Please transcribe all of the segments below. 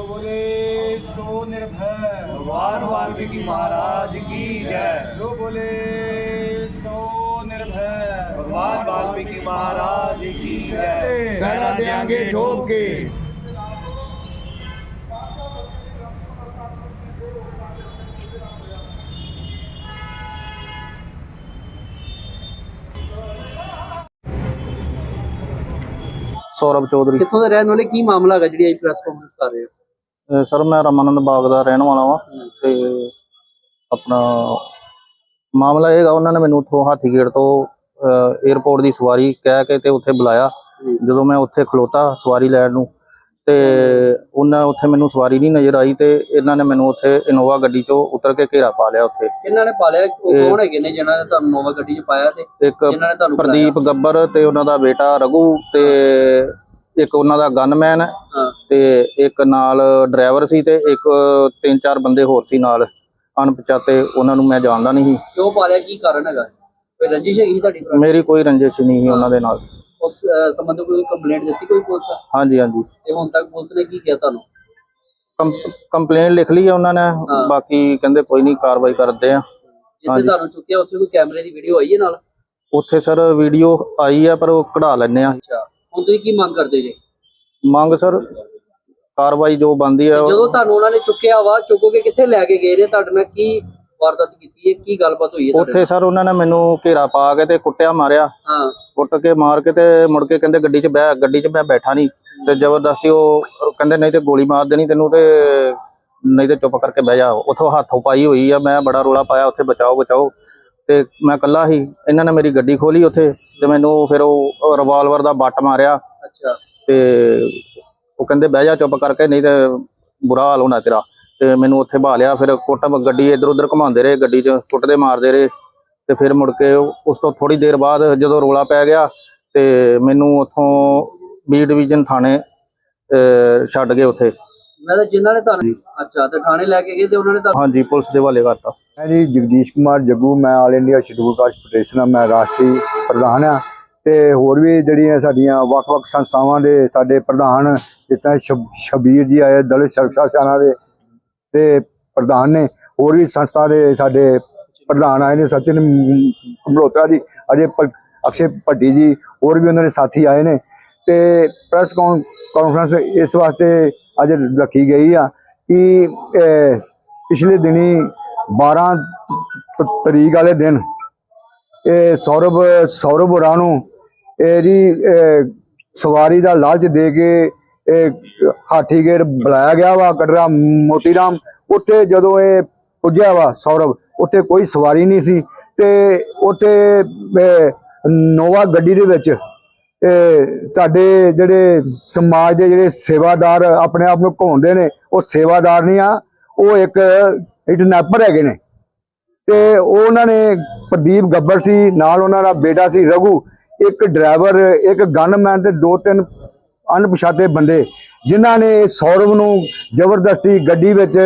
जो बोले सो निर्भय भगवान वाल्मीकि महाराज की जय जो बोले सो निर्भय भगवान वाल्मीकि महाराज की जय पहरा देंगे ठोक के ਸੌਰਵ ਚੌਧਰੀ ਕਿੱਥੋਂ ਦੇ ਰਹਿਣ ਵਾਲੇ ਕੀ ਮਾਮਲਾ ਹੈਗਾ ਜਿਹੜੀ ਅੱਜ ਪ੍ਰੈਸ ਕਾਨਫਰੰਸ ਕਰ ਰਹੇ ਹੋ ਅਹ ਸਰ ਮੈਂ ਰਮਾਨੰਦ ਬਾਗ ਦਾ ਰਹਿਣ ਵਾਲਾ ਵਾਂ ਤੇ ਆਪਣਾ ਮਾਮਲਾ ਇਹ ਉਹਨਾਂ ਨੇ ਮੈਨੂੰ ਉੱਥੋਂ ਹਾਥੀਗੇਟ ਤੋਂ 에어ਪੋਰਟ ਦੀ ਸਵਾਰੀ ਕਹਿ ਕੇ ਤੇ ਉੱਥੇ ਬੁਲਾਇਆ। ਹੂੰ। ਜਦੋਂ ਮੈਂ ਉੱਥੇ ਖਲੋਤਾ ਸਵਾਰੀ ਲੈਣ ਨੂੰ ਤੇ ਉਹਨਾਂ ਉੱਥੇ ਮੈਨੂੰ ਸਵਾਰੀ ਨਹੀਂ ਨਜ਼ਰ ਆਈ ਤੇ ਇਹਨਾਂ ਨੇ ਮੈਨੂੰ ਉੱਥੇ ਇਨੋਵਾ ਗੱਡੀ 'ਚੋਂ ਉਤਰ ਕੇ ਘੇਰਾ ਪਾ ਲਿਆ ਉੱਥੇ। ਕਿਹਨਾਂ ਨੇ ਉਹ ਇਹ- ਕੌਣ ਹੈਗੇ ਨੇ ਜਿਨ੍ਹਾਂ ਨੇ ਤੁਹਾਨੂੰ ਨੋਵਾ ਗੱਡੀ 'ਚ ਪਾਇਆ ਤੇ ਇੱਕ ਪ੍ਰਦੀਪ ਗੱਬਰ ਤੇ ਉਹਨਾਂ ਦਾ ਬੇਟਾ ਰਘੂ ਤੇ ਇੱਕ ਉਹਨਾਂ ਦਾ ਗਨਮੈਨ। ਤੇ ਇੱਕ ਨਾਲ ਡਰਾਈਵਰ ਸੀ ਤੇ ਇੱਕ ਤਿੰਨ ਚਾਰ ਬੰਦੇ ਹੋਰ ਸੀ ਨਾਲ ਅਣਪਛਾਤੇ ਉਹਨਾਂ ਨੂੰ ਮੈਂ ਜਾਣਦਾ ਨਹੀਂ ਸੀ। ਕਿਉਂ ਪਾਲਿਆ? ਕੀ ਕਾਰਨ ਹੈਗਾ? ਕੋਈ ਰੰਜਿਸ਼ ਹੈਗੀ ਤੁਹਾਡੀ ਪੁਰਾਣੀ? ਮੇਰੀ ਕੋਈ ਰੰਜਿਸ਼ ਨਹੀਂ ਸੀ ਉਹਨਾਂ ਦੇ ਨਾਲ। ਉਸ ਅਹ, ਸੰਬੰਧ ਕੋਈ ਕੰਪਲੇਂਟ ਦਿੱਤੀ ਕੋਈ ਪੁਲਿਸ? ਹਾਂਜੀ ਹਾਂਜੀ। ਤੇ ਹੁਣ ਤੱਕ ਪੁਲਿਸ ਨੇ ਕੀ ਕੀਤਾ ਤੁਹਾਨੂੰ? ਕੰਪਲੇਨ ਲਿਖ ਲਈ ਹੈ ਉਹਨਾਂ ਨੇ ਹਾਂ। ਬਾਕੀ ਕਹਿੰਦੇ ਕੋਈ ਨਹੀਂ ਕਾਰਵਾਈ ਕਰਦੇ ਆ। ਜਿੱਥੇ ਹਾਂਜੀ। ਤੁਹਾਨੂੰ ਚੁੱਕਿਆ ਉੱਥੇ ਕੋਈ ਕੈਮਰੇ ਦੀ ਵੀਡੀਓ ਆਈ ਹੈ ਨਾਲ? ਉੱਥੇ ਸਰ ਵੀਡੀਓ ਆਈ ਆ ਪਰ ਉਹ ਕਢਾ ਲੈਣੇ ਆ। ਅੱਛਾ। ਹੁਣ ਤੁਸੀਂ ਕੀ ਮੰਗ ਕਰਦੇ ਜੇ? ਮੰਗ ਸਰ ਕਾਰਵਾਈ ਜੋ ਬੰਦੀ ਹੈ ਜਦੋਂ ਤੁਹਾਨੂੰ ਉਹਨਾਂ ਨੇ ਚੁੱਕਿਆ ਵਾ ਚੁੱਕ ਕੇ ਕਿੱਥੇ ਲੈ ਕੇ ਗਏ ਨੇ ਤੁਹਾਡੇ ਨਾਲ ਕੀ ਵਾਰਦਾਤ ਕੀਤੀ ਹੈ? ਕੀ ਗੱਲਬਾਤ ਹੋਈ ਹੈ ਤੁਹਾਡੇ ਉੱਥੇ ਸਰ ਉਹਨਾਂ ਨੇ ਮੈਨੂੰ ਘੇਰਾ ਪਾ ਕੇ ਤੇ ਕੁੱਟਿਆ ਮਾਰਿਆ? ਹਾਂ। ਕੁੱਟ ਕੇ ਮਾਰ ਕੇ ਤੇ ਮੁੜ ਕੇ ਕਹਿੰਦੇ ਗੱਡੀ 'ਚ ਬਹਿ ਗੱਡੀ 'ਚ ਮੈਂ ਬੈਠਾ ਨਹੀਂ। ਤੇ ਜ਼ਬਰਦਸਤੀ ਉਹ ਕਹਿੰਦੇ ਨਹੀਂ ਤੇ ਗੋਲੀ ਮਾਰ ਦੇਣੀ ਤੈਨੂੰ ਤੇ ਨਹੀਂ ਤੇ ਚੁੱਪ ਕਰਕੇ ਬਹਿ ਜਾ। ਉਥੋਂ ਹੱਥੋਂ ਪਾਈ ਹੋਈ ਆ ਮੈਂ ਬੜਾ ਰੋਲਾ ਪਾਇਆ ਉੱਥੇ ਬਚਾਓ ਬਚਾਓ। ਤੇ ਮੈਂ ਇਕੱਲਾ ਸੀ ਇਹਨਾਂ ਨੇ ਮੇਰੀ ਗੱਡੀ ਖੋਲੀ ਉੱਥੇ ਤੇ ਮੈਨੂੰ ਫਿਰ ਉਹ ਰਿਵਾਲਵਰ ਦਾ ਬੱਟ ਮਾਰਿਆ। ਅੱਛਾ। ਤੇ ਉਹ ਕਹਿੰਦੇ ਬਹਿ ਜਾ ਚੁੱਪ ਕਰਕੇ ਨਹੀਂ ਤੇ ਬੁਰਾ ਹਾਲ ਹੋਣਾ ਤੇਰਾ। ਤੇ ਮੈਨੂੰ ਉੱਥੇ ਬਹਾ ਲਿਆ ਫਿਰ ਕੁੱਟ ਗੱਡੀ ਇੱਧਰ ਉੱਧਰ ਘੁਮਾਉਂਦੇ ਰਹੇ ਗੱਡੀ 'ਚ ਕੁੱਟਦੇ ਮਾਰਦੇ ਰਹੇ। ਤੇ ਫਿਰ ਮੁੜ ਕੇ ਉਸ ਤੋਂ ਥੋੜੀ ਦੇਰ ਬਾਅਦ ਜਦੋਂ ਰੋਲਾ ਪੈ ਗਿਆ ਤੇ ਮੈਨੂੰ ਉੱਥੋਂ ਬੀ ਡਿਵੀਜ਼ਨ ਥਾਣੇ ਛੱਡ ਗਏ ਉੱਥੇ। ਮੈਂ ਤਾਂ ਜਿਨ੍ਹਾਂ ਨੇ ਤੁਹਾਨੂੰ ਅੱਛਾ ਤੇ ਥਾਣੇ ਲੈ ਕੇ ਗਏ ਤੇ ਉਹਨਾਂ ਨੇ ਤੁਹਾਨੂੰ ਹਾਂਜੀ ਪੁਲਿਸ ਦੇ ਹਵਾਲੇ ਕਰਤਾ। ਮੈਂ ਜੀ ਜਗਦੀਸ਼ ਕੁਮਾਰ ਜੱਗੂ ਮੈਂ all India schedule caste federation ਦਾ ਮੈਂ ਰਾਸ਼ਟਰੀ ਪ੍ਰਧਾਨ ਆ। ਤੇ ਹੋਰ ਵੀ ਜਿਹੜੀਆਂ ਸਾਡੀਆਂ ਵੱਖ-ਵੱਖ ਸੰਸਥਾਵਾਂ ਦੇ ਸਾਡੇ ਪ੍ਰਧਾਨ ਜਿੱਦਾਂ ਸ਼ਬ- ਸ਼ਬੀਰ ਜੀ ਆਏ ਦਲਿਤ ਸੁਰੱਖਿਆ ਸੈਨਾ ਦੇ ਤੇ ਪ੍ਰਧਾਨ ਨੇ ਹੋਰ ਵੀ ਸੰਸਥਾ ਦੇ ਸਾਡੇ ਪ੍ਰਧਾਨ ਆਏ ਨੇ ਸਚਿਨ ਮਲਹੋਤਰਾ ਜੀ ਅਜੇ ਅਕਸ਼ੇ ਭੱਟੀ ਜੀ ਹੋਰ ਵੀ ਉਹਨਾਂ ਦੇ ਸਾਥੀ ਆਏ ਨੇ। ਤੇ ਪ੍ਰੈਸ ਕਾਨਫਰੰਸ ਇਸ ਵਾਸਤੇ ਅੱਜ ਰੱਖੀ ਗਈ ਆ ਕਿ ਪਿਛਲੇ ਦਿਨੀ 12 ਤਰੀਕ ਵਾਲੇ ਦਿਨ ਇਹ ਸੌਰਵ ਸੌਰਵ ਹੋਰਾਂ ਨੂੰ ਇਹ ਜੀ ਸਵਾਰੀ ਦਾ ਲਾਲਚ ਦੇ ਕੇ ਇਹ ਹਾਥੀਗੇਰ ਬੁਲਾਇਆ ਗਿਆ ਵਾ, ਕਟਰਾ ਮੋਤੀਰਾਮ। ਉੱਥੇ ਜਦੋਂ ਇਹ ਪੁੱਜਿਆ ਵਾ ਸੌਰਵ ਉੱਥੇ ਕੋਈ ਸਵਾਰੀ ਨਹੀਂ ਸੀ ਤੇ ਉੱਥੇ ਨੋਵਾ ਗੱਡੀ ਦੇ ਵਿੱਚ ਸਾਡੇ ਜਿਹੜੇ ਸਮਾਜ ਦੇ ਜਿਹੜੇ ਸੇਵਾਦਾਰ ਆਪਣੇ ਆਪ ਨੂੰ ਕਹਾਉਂਦੇ ਨੇ, ਉਹ ਸੇਵਾਦਾਰ ਨਹੀਂ ਆ, ਉਹ ਇੱਕ ਇਡਨੈਪਰ ਹੈਗੇ ਨੇ। ਤੇ ਉਹ ਉਹਨਾਂ ਨੇ ਪ੍ਰਦੀਪ ਗੱਬਰ ਸੀ, ਨਾਲ ਉਹਨਾਂ ਦਾ ਬੇਟਾ ਸੀ ਰਘੂ, ਇੱਕ ਡਰਾਈਵਰ ਇੱਕ ਗਨਮੈਨ ਤੇ ਦੋ ਤਿੰਨ ਅਣਪਛਾਤੇ ਬੰਦੇ, ਜਿਨ੍ਹਾਂ ਨੇ ਸੌਰਵ ਨੂੰ ਜ਼ਬਰਦਸਤੀ ਗੱਡੀ ਵਿੱਚ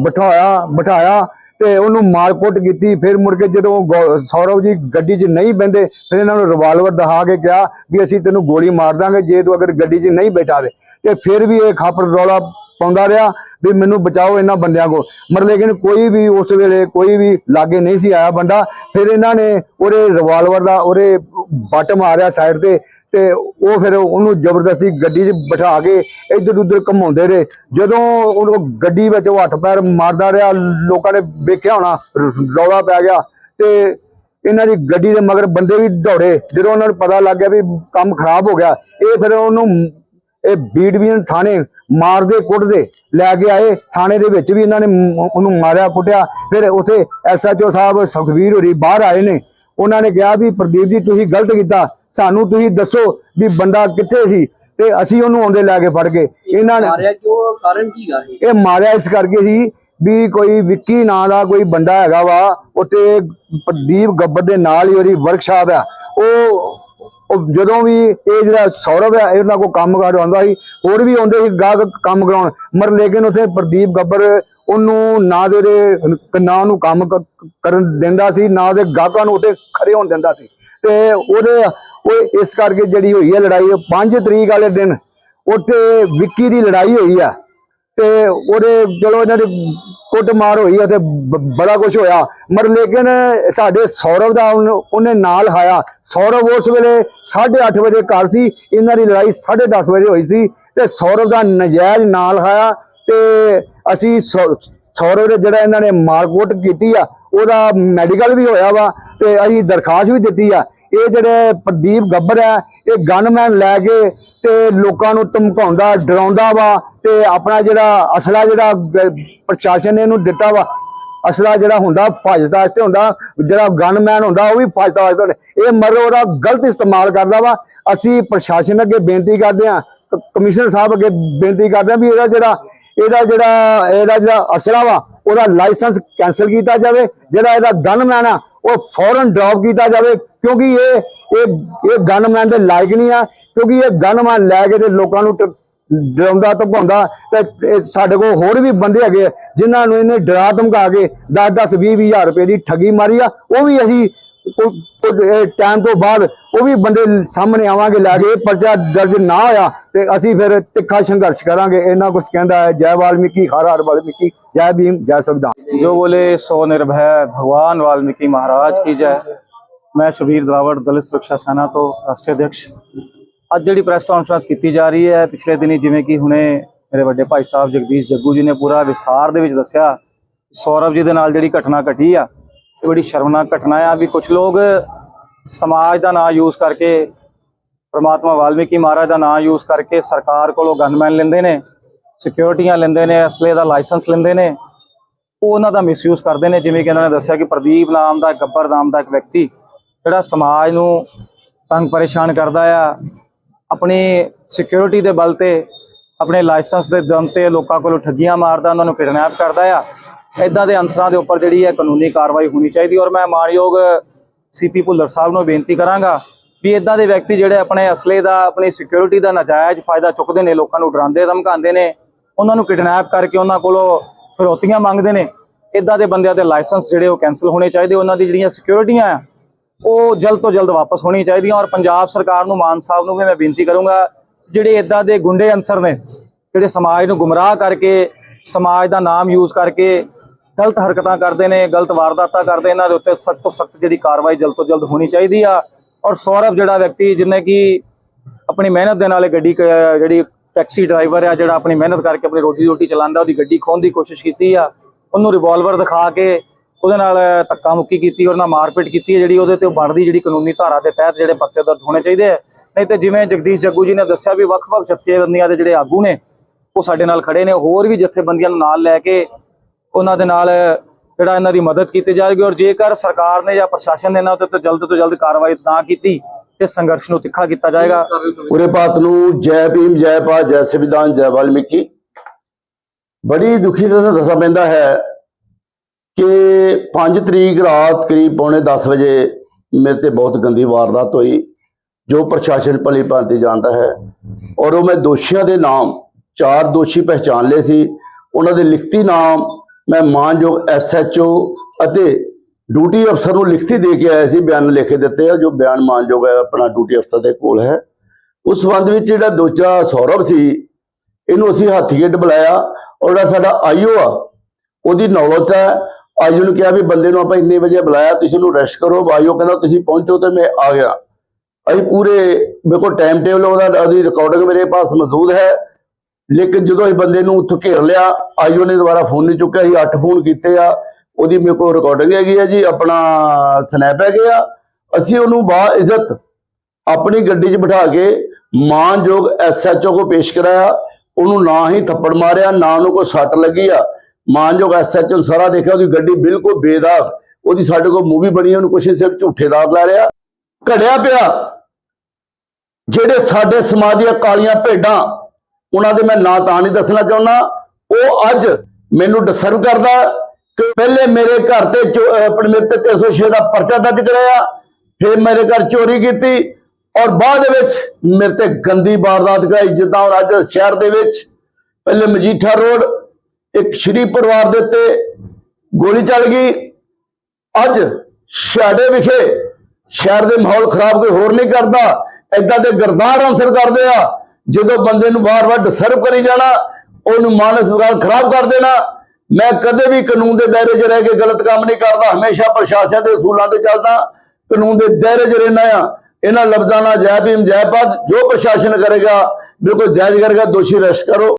ਬਿਠਾਇਆ ਬਿਠਾਇਆ ਤੇ ਉਹਨੂੰ ਮਾਰਕੁੱਟ ਕੀਤੀ। ਫਿਰ ਮੁੜ ਕੇ ਜਦੋਂ ਗੋ- ਸੌਰਵ ਜੀ ਗੱਡੀ 'ਚ ਨਹੀਂ ਬਹਿੰਦੇ, ਫਿਰ ਇਹਨਾਂ ਨੂੰ ਰਿਵਾਲਵਰ ਦਿਖਾ ਕੇ ਕਿਹਾ ਵੀ ਅਸੀਂ ਤੈਨੂੰ ਗੋਲੀ ਮਾਰ ਦਾਂਗੇ ਜੇ ਤੂੰ ਅਗਰ ਗੱਡੀ 'ਚ ਨਹੀਂ ਬੈਠਾ ਦੇ ਤੇ ਫਿਰ ਵੀ ਇਹ ਖੱਪ ਰੌਲਾ ਪਾਉਂਦਾ ਰਿਹਾ ਵੀ ਮੈਨੂੰ ਬਚਾਓ ਇਹਨਾਂ ਬੰਦਿਆਂ ਕੋ ਮਰ ਲੇਕਿਨ ਕੋਈ ਵੀ ਉਸ ਵੇਲੇ ਕੋਈ ਵੀ ਲਾਗੇ ਨਹੀਂ ਸੀ ਆਇਆ ਬੰਦਾ। ਫਿਰ ਇਹਨਾਂ ਨੇ ਉਹਦੇ ਰਿਵਾਲਵਰ ਦਾ, ਉਹਦੇ ਬੱਟ ਮਾਰਿਆ ਸਾਈਡ ਤੇ ਤੇ ਉਹ ਫਿਰ ਉਹਨੂੰ ਜ਼ਬਰਦਸਤੀ ਗੱਡੀ 'ਚ ਬਿਠਾ ਕੇ ਇੱਧਰ ਉੱਧਰ ਘੁਮਾਉਂਦੇ ਰਹੇ। ਜਦੋਂ ਉਹ ਗੱਡੀ ਵਿੱਚ ਉਹ ਹੱਥ ਪੈਰ ਮਾਰਦਾ ਰਿਹਾ, ਲੋਕਾਂ ਨੇ ਵੇਖਿਆ ਹੋਣਾ ਰੌਲਾ ਪੈ ਗਿਆ ਤੇ ਇਹਨਾਂ ਦੀ ਗੱਡੀ ਦੇ ਮਗਰ ਬੰਦੇ ਵੀ ਦੌੜੇ। ਜਦੋਂ ਉਹਨਾਂ ਨੂੰ ਪਤਾ ਲੱਗ ਗਿਆ ਵੀ ਕੰਮ ਖਰਾਬ ਹੋ ਗਿਆ, ਇਹ ਫਿਰ ਉਹਨੂੰ ਇਹ ਬੀ ਡਿਵੀਜ਼ਨ ਥਾਣੇ ਮਾਰਦੇ, ਕੁੱਟਦੇ, ਲੈ ਕੇ ਆਏ। ਥਾਣੇ ਦੇ ਵਿੱਚ ਵੀ ਇਹਨਾਂ ਨੇ ਉਹਨੂੰ ਮਾਰਿਆ, ਕੁੱਟਿਆ। ਫਿਰ ਉਥੇ ਐਸਐਚਓ ਸਾਹਿਬ ਸੁਖਵੀਰ ਹੋਰੀ ਬਾਹਰ ਆਏ ਨੇ। ਉਹਨਾਂ ਨੇ ਕਿਹਾ ਵੀ ਪ੍ਰਦੀਪ ਜੀ ਤੁਸੀਂ ਗਲਤ ਕੀਤਾ। ਸਾਨੂੰ ਤੁਸੀਂ ਦੱਸੋ ਵੀ ਬੰਦਾ ਕਿੱਥੇ ਸੀ ਤੇ ਅਸੀਂ ਉਹਨੂੰ ਆਉਂਦੇ ਲੈ ਕੇ ਫੜ ਕੇ ਇਹਨਾਂ ਨੇ ਮਾਰਿਆ ਕਿਉਂ? ਕਾਰਨ ਕੀ ਗਾ ਇਹ? ਇਹ ਮਾਰਿਆ ਇਸ ਕਰਕੇ ਸੀ ਵੀ ਕੋਈ ਵਿੱਕੀ ਨਾਂ ਦਾ ਕੋਈ ਬੰਦਾ ਹੈਗਾ ਵਾ ਉੱਤੇ ਪ੍ਰਦੀਪ ਗੱਬਰ ਦੇ ਨਾਲ ਹੀ ਉਹਦੀ ਵਰਕਸ਼ਾਪ ਆ। ਉਹ ਉਹ ਜਦੋਂ ਵੀ ਇਹ ਜਿਹੜਾ ਸੌਰਵ ਹੈ ਇਹਨਾਂ ਕੋ ਕੰਮ ਕਾਰ ਆਉਂਦਾ ਸੀ, ਹੋਰ ਵੀ ਆਉਂਦੇ ਸੀ, ਗਾਹਕ ਕੰਮ ਕਰਾਉਣ। ਮਰ ਲੇਕਿਨ ਉੱਥੇ ਪ੍ਰਦੀਪ ਗੱਬਰ ਉਹਨੂੰ ਨਾ ਦੇ ਉਹਦੇ ਨਾ ਉਹਨੂੰ ਕੰਮ ਕਰਨ ਦਿੰਦਾ ਸੀ, ਨਾ ਉਹਦੇ ਗਾਹਕਾਂ ਨੂੰ ਉੱਥੇ ਖੜੇ ਹੋਣ ਦਿੰਦਾ ਸੀ। ਤੇ ਉਹਦੇ, ਉਹ ਇਸ ਕਰਕੇ ਜਿਹੜੀ ਹੋਈ ਹੈ ਲੜਾਈ 5 ਤਰੀਕ ਵਾਲੇ ਦਿਨ ਉੱਥੇ ਵਿੱਕੀ ਦੀ ਲੜਾਈ ਹੋਈ ਆ। ਤੇ ਉਹਦੇ ਚਲੋ ਇਹਨਾਂ ਦੀ ਕੁੱਟਮਾਰ ਹੋਈ ਆ ਬ- ਬੜਾ ਕੁਝ ਹੋਇਆ। ਮਰ ਲੇਕਿਨ ਸਾਡੇ ਸੌਰਵ ਦਾ ਉਹਨੇ- ਉਹਨੇ ਨਾਲ ਹਾਇਆ ਸੌਰਵ ਉਸ ਵੇਲੇ 8:30 ਵਜੇ ਘਰ ਸੀ। ਇਹਨਾਂ ਦੀ ਲੜਾਈ 10:30 ਵਜੇ ਹੋਈ ਸੀ। ਤੇ ਸੌਰਵ ਦਾ ਨਜਾਇਜ਼ ਨਾਲ ਹਾਇਆ ਤੇ ਅਸੀਂ ਸੌ- ਸੌਰਵ ਦੇ ਜਿਹੜਾ ਇਹਨਾਂ ਨੇ ਮਾਰਕੁੱਟ ਕੀਤੀ ਆ ਉਹਦਾ ਮੈਡੀਕਲ ਵੀ ਹੋਇਆ ਵਾ ਤੇ ਅਸੀਂ ਦਰਖਾਸਤ ਵੀ ਦਿੱਤੀ ਆ। ਇਹ ਜਿਹੜੇ ਪ੍ਰਦੀਪ ਗੱਬਰ ਹੈ ਇਹ ਗਨਮੈਨ ਲੈ ਕੇ ਤੇ ਲੋਕਾਂ ਨੂੰ ਧਮਕਾਉਂਦਾ, ਡਰਾਉਂਦਾ ਵਾ ਤੇ ਆਪਣਾ ਜਿਹੜਾ ਅਸਲਾ ਜਿਹੜਾ ਪ੍ਰਸ਼ਾਸਨ ਨੇ ਇਹਨੂੰ ਦਿੱਤਾ ਵਾ। ਅਸਲਾ ਜਿਹੜਾ ਹੁੰਦਾ ਫਾਜ਼ਤ ਵਾਸਤੇ ਹੁੰਦਾ, ਜਿਹੜਾ ਗਨਮੈਨ ਹੁੰਦਾ, ਉਹ ਵੀ ਫਾਜ਼ਤ ਵਾਸਤੇ ਹੁੰਦਾ। ਇਹ ਮਰ ਉਹਦਾ ਗਲਤ ਇਸਤੇਮਾਲ ਕਰਦਾ ਵਾ। ਅਸੀਂ ਪ੍ਰਸ਼ਾਸਨ ਅੱਗੇ ਬੇਨਤੀ ਕਰਦੇ ਹਾਂ ਕਮਿਸ਼ਨਰ ਸਾਹਿਬ ਅੱਗੇ ਬੇਨਤੀ ਕਰਦੇ ਹਾਂ ਵੀ ਇਹਦਾ ਜਿਹੜਾ ਇਹਦਾ ਜਿਹੜਾ ਇਹਦਾ ਜਿਹੜਾ ਅਸਲਾ ਵਾ ਉਹਦਾ ਲਾਇਸੈਂਸ ਕੈਨਸਲ ਕੀਤਾ ਜਾਵੇ ਜਿਹੜਾ ਇਹਦਾ ਗਨਮੈਨ ਆ ਉਹ ਫੌਰਨ ਡ੍ਰੌਪ ਕੀਤਾ ਜਾਵੇ ਕਿਉਂਕਿ ਇਹ ਇਹ ਇਹ ਗਨਮੈਨ ਦੇ ਲਾਇਕ ਨਹੀਂ ਆ ਕਿਉਂਕਿ ਇਹ ਗਨਮੈਨ ਲੈ ਕੇ ਤੇ ਲੋਕਾਂ ਨੂੰ ਟ- ਡਰਾਉਂਦਾ ਧਮਕਾਉਂਦਾ ਤੇ ਇਹ ਸਾਡੇ ਕੋਲ ਹੋਰ ਵੀ ਬੰਦੇ ਹੈਗੇ ਆ, ਜਿਨ੍ਹਾਂ ਨੂੰ ਇਹਨੇ ਡਰਾ ਧਮਕਾ ਕੇ 10 10 20 20 ਹਜ਼ਾਰ ਰੁਪਏ ਦੀ ਠੱਗੀ ਮਾਰੀ ਆ ਉਹ ਵੀ ਅਸੀਂ ਟਾਈਮ ਤੋਂ ਬਾਅਦ ਉਹ ਵੀ ਬੰਦੇ ਸਾਹਮਣੇ ਆਵਾਂਗੇ ਲੈ ਕੇ ਪਰਚਾ ਦਰਜ ਨਾ ਹੋਇਆ ਤੇ ਅਸੀਂ ਫਿਰ ਤਿੱਖਾ ਸੰਘਰਸ਼ ਕਰਾਂਗੇ। ਇਹਨਾਂ ਕੁਝ ਕਹਿੰਦਾ ਹੈ, ਜੈ ਵਾਲਮੀਕੀ, ਹਰ ਹਰ ਵਾਲਮੀਕੀ, ਜੈ ਭੀਮ, ਜੈ ਸੰਵਿਧਾਨ। ਜੋ ਬੋਲੇ, ਸੋ ਨਿਰਭੈ, ਭਗਵਾਨ ਵਾਲਮੀਕੀ ਮਹਾਰਾਜ ਕੀ ਜੈ। ਮੈਂ ਸ਼ਬੀਰ ਦਰਾਵੜ, ਦਲਿਤ ਸੁਰੱਖਿਆ ਸੈਨਾ ਤੋਂ ਰਾਸ਼ਟਰੀ ਅਧਿਕਸ਼। ਅੱਜ ਜਿਹੜੀ ਪ੍ਰੈਸ ਕਾਨਫਰੰਸ ਕੀਤੀ ਜਾ ਰਹੀ ਹੈ, ਪਿਛਲੇ ਦਿਨੀ ਜਿਵੇਂ ਕਿ ਹੁਣੇ ਮੇਰੇ ਵੱਡੇ ਭਾਈ ਸਾਹਿਬ ਜਗਦੀਸ਼ ਜੱਗੂ ਜੀ ਨੇ ਪੂਰਾ ਵਿਸਥਾਰ ਦੇ ਵਿੱਚ ਦੱਸਿਆ, ਸੌਰਵ ਜੀ ਦੇ ਨਾਲ ਜਿਹੜੀ ਘਟਨਾ ਘਟੀ ਆ ਇਹ ਬੜੀ ਸ਼ਰਮਨਾਕ ਘਟਨਾ ਆ ਵੀ ਕੁਝ ਲੋਕ ਸਮਾਜ ਦਾ ਨਾਂ ਯੂਜ਼ ਕਰਕੇ, ਪ੍ਰਮਾਤਮਾ ਵਾਲਮੀਕੀ ਮਹਾਰਾਜ ਦਾ ਨਾਂ ਯੂਜ਼ ਕਰਕੇ ਸਰਕਾਰ ਕੋਲੋਂ ਗਨਮੈਨ ਲੈਂਦੇ ਨੇ ਸਿਕਿਉਰਿਟੀਆਂ ਲੈਂਦੇ ਨੇ ਅਸਲੇ ਦਾ ਲਾਇਸੈਂਸ ਲੈਂਦੇ ਨੇ, ਉਹ ਉਹਨਾਂ ਦਾ ਮਿਸਯੂਜ਼ ਕਰਦੇ ਨੇ। ਜਿਵੇਂ ਕਿ ਇਹਨਾਂ ਨੇ ਦੱਸਿਆ ਕਿ ਪ੍ਰਦੀਪ ਨਾਮ ਦਾ, ਗੱਬਰ ਨਾਮ ਦਾ ਇੱਕ ਵਿਅਕਤੀ ਜਿਹੜਾ ਸਮਾਜ ਨੂੰ ਤੰਗ ਪਰੇਸ਼ਾਨ ਕਰਦਾ ਆ, ਆਪਣੀ ਸਿਕਿਉਰਿਟੀ ਦੇ ਬਲ ਤੇ, ਆਪਣੇ ਲਾਇਸੈਂਸ ਦੇ ਦਮ ਤੇ ਲੋਕਾਂ ਕੋਲੋਂ ਠੱਗੀਆਂ ਮਾਰਦਾ, ਉਹਨਾਂ ਨੂੰ ਕਿਡਨੈਪ ਕਰਦਾ ਆ। ਇਦਾਂ ਦੇ ਅਨਸਰਾਂ ਦੇ ਉੱਪਰ ਜਿਹੜੀ ਹੈ ਕਾਨੂੰਨੀ ਕਾਰਵਾਈ ਹੋਣੀ ਚਾਹੀਦੀ ਔਰ ਮੈਂ ਮਾਨਯੋਗ ਸੀਪੀ ਭੁੱਲਰ ਸਾਹਿਬ ਨੂੰ ਬੇਨਤੀ ਕਰਾਂਗਾ ਵੀ ਇਦਾਂ ਦੇ ਵਿਅਕਤੀ ਜਿਹੜੇ ਆਪਣੇ ਅਸਲੇ ਦਾ, ਆਪਣੀ ਸਿਕਿਉਰਿਟੀ ਦਾ ਨਾਜਾਇਜ਼ ਫਾਇਦਾ ਚੁੱਕਦੇ ਨੇ, ਲੋਕਾਂ ਨੂੰ ਡਰਾਉਂਦੇ, ਧਮਕਾਉਂਦੇ ਨੇ, ਉਹਨਾਂ ਨੂੰ ਕਿਡਨੈਪ ਕਰਕੇ ਉਹਨਾਂ ਕੋਲੋਂ ਫਿਰੌਤੀਆਂ ਮੰਗਦੇ ਨੇ ਇਦਾਂ ਦੇ ਬੰਦਿਆਂ ਦੇ ਲਾਇਸੈਂਸ ਜਿਹੜੇ ਉਹ ਕੈਨਸਲ ਹੋਣੇ ਚਾਹੀਦੇ, ਉਹਨਾਂ ਦੀ ਜਿਹੜੀਆਂ ਸਿਕਿਉਰਿਟੀਆਂ ਆ, ਉਹ ਜਲਦ ਤੋਂ ਜਲਦ ਵਾਪਸ ਹੋਣੀ ਚਾਹੀਦੀਆਂ ਔਰ ਪੰਜਾਬ ਸਰਕਾਰ ਨੂੰ, ਮਾਨ ਸਾਹਿਬ ਨੂੰ ਵੀ ਮੈਂ ਬੇਨਤੀ ਕਰੂੰਗਾ, ਜਿਹੜੇ ਇਦਾਂ ਦੇ ਗੁੰਡੇ ਅਨਸਰ ਨੇ, ਜਿਹੜੇ ਸਮਾਜ ਨੂੰ ਗੁੰਮਰਾਹ ਕਰਕੇ, ਸਮਾਜ ਦਾ ਨਾਮ ਯੂਜ਼ ਕਰਕੇ ਗਲਤ ਹਰਕਤਾਂ ਕਰਦੇ ਨੇ, ਗਲਤ ਵਾਰਦਾਤਾਂ ਕਰਦੇ ਇਹਨਾਂ ਦੇ ਉੱਤੇ ਸਖਤ ਤੋਂ ਸਖਤ ਜਿਹੜੀ ਕਾਰਵਾਈ ਜਲਦ ਤੋਂ ਜਲਦ ਹੋਣੀ ਚਾਹੀਦੀ ਆ। ਔਰ ਸੌਰਵ ਜਿਹੜਾ ਵਿਅਕਤੀ ਜਿਹਨੇ ਕਿ ਆਪਣੀ ਮਿਹਨਤ ਦੇ ਨਾਲ ਇਹ ਗੱਡੀ ਕ- ਜਿਹੜੀ ਟੈਕਸੀ ਡਰਾਈਵਰ ਆ, ਜਿਹੜਾ ਆਪਣੀ ਮਿਹਨਤ ਕਰਕੇ ਆਪਣੀ ਰੋਟੀ ਰੋਟੀ ਚਲਾਉਂਦਾ, ਉਹਦੀ ਗੱਡੀ ਖੋਹਣ ਦੀ ਕੋਸ਼ਿਸ਼ ਕੀਤੀ ਆ, ਉਹਨੂੰ ਰਿਵਾਲਵਰ ਦਿਖਾ ਕੇ ਉਹਦੇ ਨਾਲ ਧੱਕਾ ਮੁੱਕੀ ਕੀਤੀ ਔਰ ਨਾਲ ਮਾਰਪੀਟ ਕੀਤੀ ਹੈ ਜਿਹੜੀ ਉਹਦੇ ਤੇ ਬਣਦੀ ਜਿਹੜੀ ਕਾਨੂੰਨੀ ਧਾਰਾ ਦੇ ਤਹਿਤ ਜਿਹੜੇ ਪਰਚੇ ਦਰਜ ਹੋਣੇ ਚਾਹੀਦੇ ਆ। ਨਹੀਂ ਤੇ ਜਿਵੇਂ ਜਗਦੀਸ਼ ਜੱਗੂ ਜੀ ਨੇ ਦੱਸਿਆ ਵੀ ਵੱਖ-ਵੱਖ ਜਥੇਬੰਦੀਆਂ ਦੇ ਜਿਹੜੇ ਆਗੂ ਨੇ, ਉਹ ਸਾਡੇ ਨਾਲ ਖੜੇ ਨੇ, ਹੋਰ ਵੀ ਜਥੇਬੰਦੀਆਂ ਨੂੰ ਨਾਲ ਲੈ ਕੇ ਉਹਨਾਂ ਦੇ ਨਾਲ ਜਿਹੜਾ ਇਹਨਾਂ ਦੀ ਮਦਦ ਕੀਤੀ ਜਾਏਗੀ ਔਰ ਜੇਕਰ ਸਰਕਾਰ ਨੇ ਜਾਂ ਪ੍ਰਸ਼ਾਸਨ ਨੇ ਇਹਨਾਂ ਉੱਤੇ ਜਲਦ ਤੋਂ ਜਲਦ ਕਾਰਵਾਈ ਨਾ ਕੀਤੀ ਤੇ ਸੰਘਰਸ਼ ਨੂੰ ਤਿੱਖਾ ਕੀਤਾ ਜਾਏਗਾ। ਪੂਰੇ ਭਾਰਤ ਨੂੰ ਜੈ ਭੀਮ, ਜੈ ਭਾਰਤ, ਜੈ ਸੰਵਿਧਾਨ, ਜੈ ਵਾਲਮੀਕੀ। ਬੜੀ ਦੁਖੀ ਤਰ੍ਹਾਂ ਦੱਸਣਾ ਪੈਂਦਾ ਹੈ ਕਿ 5 ਤਰੀਕ ਰਾਤ ਕਰੀਬ ਪੌਣੇ 10 ਵਜੇ ਮੇਰੇ ਤੇ ਬਹੁਤ ਗੰਦੀ ਵਾਰਦਾਤ ਹੋਈ, ਜੋ ਪ੍ਰਸ਼ਾਸਨ ਭਲੀ ਭਾਂਤੀ ਜਾਣਦਾ ਹੈ। ਔਰ ਉਹ ਮੈਂ ਦੋਸ਼ੀਆਂ ਦੇ ਨਾਮ, ਚਾਰ ਦੋਸ਼ੀ ਪਹਿਚਾਨ ਲਏ ਸੀ। ਉਹਨਾਂ ਦੇ ਲਿਖਤੀ ਨਾਮ ਮੈਂ ਮਾਨਯੋਗ ਐਸਐਚਓ ਅਤੇ ਡਿਊਟੀ ਅਫਸਰ ਨੂੰ ਲਿਖਤੀ ਦੇ ਕੇ ਆਇਆ ਸੀ, ਬਿਆਨ ਲਿਖ ਕੇ ਦਿੱਤੇ ਆ, ਜੋ ਬਿਆਨ ਮਾਨਯੋਗ ਹੈ, ਆਪਣਾ ਡਿਊਟੀ ਅਫਸਰ ਦੇ ਕੋਲ ਹੈ। ਉਸ ਸੰਬੰਧ ਵਿੱਚ ਜਿਹੜਾ ਦੋਚਾ ਸੌਰਵ ਸੀ, ਇਹਨੂੰ ਅਸੀਂ ਹਾਥੀਗੇਟ ਬੁਲਾਇਆ ਔਰ ਜਿਹੜਾ ਸਾਡਾ ਆਈਓ ਆ, ਉਹਦੀ ਨੌਲੇਜ ਹੈ। ਆਈਓ ਨੂੰ ਕਿਹਾ ਵੀ ਬੰਦੇ ਨੂੰ ਆਪਾਂ ਇੰਨੇ ਵਜੇ ਬੁਲਾਇਆ, ਤੁਸੀਂ ਉਹਨੂੰ ਰੈਸਟ ਕਰੋ। ਆਈਓ ਕਹਿੰਦਾ, ਤੁਸੀਂ ਪਹੁੰਚੋ ਤੇ ਮੈਂ ਆ ਗਿਆ। ਅਸੀਂ ਪੂਰੇ, ਮੇਰੇ ਕੋਲ ਟਾਈਮ ਟੇਬਲ ਉਹਦਾ, ਉਹਦੀ ਰਿਕਾਰਡਿੰਗ ਮੇਰੇ ਪਾਸ ਮੌਜੂਦ ਹੈ। ਲੇਕਿਨ ਜਦੋਂ ਅਸੀਂ ਬੰਦੇ ਨੂੰ ਉੱਥੋਂ ਘੇਰ ਲਿਆ, ਆਈਓ ਨੇ ਦੁਬਾਰਾ ਫੋਨ ਨਹੀਂ ਚੁੱਕਿਆ, ਅਸੀਂ 8 ਫੋਨ ਕੀਤੇ ਆ, ਉਹਦੀ ਮੇਰੇ ਕੋਲ ਰਿਕਾਰਡਿੰਗ ਹੈਗੀ ਆ ਜੀ, ਆਪਣਾ ਸਨੈਪ ਹੈਗੇ ਆ। ਅਸੀਂ ਉਹਨੂੰ ਬਾ ਇੱਜ਼ਤ ਆਪਣੀ ਗੱਡੀ 'ਚ ਬਿਠਾ ਕੇ ਮਾਨਯੋਗ ਐਸਐਚਓ ਕੋ ਪੇਸ਼ ਕਰਾਇਆ, ਉਹਨੂੰ ਨਾ ਹੀ ਥੱਪੜ ਮਾਰਿਆ, ਨਾ ਉਹਨੂੰ ਕੋਈ ਸੱਟ ਲੱਗੀ ਆ। ਮਾਨਯੋਗ ਐਸਐਚਓ ਸਾਰਾ ਦੇਖਿਆ, ਉਹਦੀ ਗੱਡੀ ਬਿਲਕੁਲ ਬੇਦਾਗ, ਉਹਦੀ ਸਾਡੇ ਕੋਲ ਮੂਵੀ ਬਣੀ, ਉਹਨੂੰ ਕੁਛ ਸਿਰਫ ਝੂਠੇ ਦਾਗ ਲਾ ਰਿਹਾ। ਘੜਿਆ ਪਿਆ, ਜਿਹੜੇ ਸਾਡੇ ਸਮਾਜ ਦੀਆਂ ਕਾਲੀਆਂ ਭੇਡਾਂ ਉਹਨਾਂ ਦੇ ਮੈਂ ਨਾਂ ਤਾਂ ਨਹੀਂ ਦੱਸਣਾ ਚਾਹੁੰਦਾ। ਉਹ ਅੱਜ ਮੈਨੂੰ ਡਿਸਰਵ ਕਰਦਾ ਕਿ ਪਹਿਲੇ ਮੇਰੇ ਘਰ ਤੇ ਚੋ- ਆਪਣੇ ਮੇਰੇ ਤੇ 306 ਦਾ ਪਰਚਾ ਦਰਜ ਕਰਾਇਆ, ਫਿਰ ਮੇਰੇ ਘਰ ਚੋਰੀ ਕੀਤੀ ਔਰ ਬਾਅਦ ਵਿੱਚ ਮੇਰੇ ਤੇ ਗੰਦੀ ਵਾਰਦਾਤ ਕਰਾਈ, ਜਿੱਦਾਂ ਹੁਣ ਅੱਜ ਸ਼ਹਿਰ ਦੇ ਵਿੱਚ ਪਹਿਲੇ ਮਜੀਠਾ ਰੋਡ, ਇੱਕ ਸ਼੍ਰੀ ਪਰਿਵਾਰ ਦੇ ਉੱਤੇ ਗੋਲੀ ਚੱਲ ਗਈ। ਅੱਜ ਛਾੜੇ ਵਿਖੇ ਸ਼ਹਿਰ ਦੇ ਮਾਹੌਲ ਖਰਾਬ ਕੋਈ ਹੋਰ ਨਹੀਂ ਕਰਦਾ। ਏਦਾਂ ਦੇ ਗਰਦਾਰ ਅਨਸਰ ਕਰਦੇ ਆ। ਜਦੋਂ ਬੰਦੇ ਨੂੰ ਵਾਰ-ਵਾਰ ਡਿਸਰਵ ਕਰੀ ਜਾਣਾ, ਉਹਨੂੰ ਮਾਨਸਿਕਤਾ ਖਰਾਬ ਕਰ ਦੇਣਾ, ਮੈਂ ਕਦੇ ਵੀ ਕਾਨੂੰਨ ਦੇ ਦਾਇਰੇ 'ਚ ਰਹਿ ਕੇ ਗਲਤ ਕੰਮ ਨਹੀਂ ਕਰਦਾ, ਹਮੇਸ਼ਾ ਪ੍ਰਸ਼ਾਸਨ ਦੇ ਅਸੂਲਾਂ ਤੇ ਚੱਲਦਾ, ਕਾਨੂੰਨ ਦੇ ਦਾਇਰੇ 'ਚ ਰਹਿਣਾ ਆ। ਇਹਨਾਂ ਲਫ਼ਜ਼ਾਂ ਨਾਲ ਜੈ ਭੀਮ, ਜੈ ਭਾਰਤ, ਜੋ ਪ੍ਰਸ਼ਾਸਨ ਕਰੇਗਾ, ਬਿਲਕੁਲ ਜਾਇਜ਼ ਕਰੇਗਾ, ਦੋਸ਼ੀ ਅਰੈਸਟ ਕਰੋ।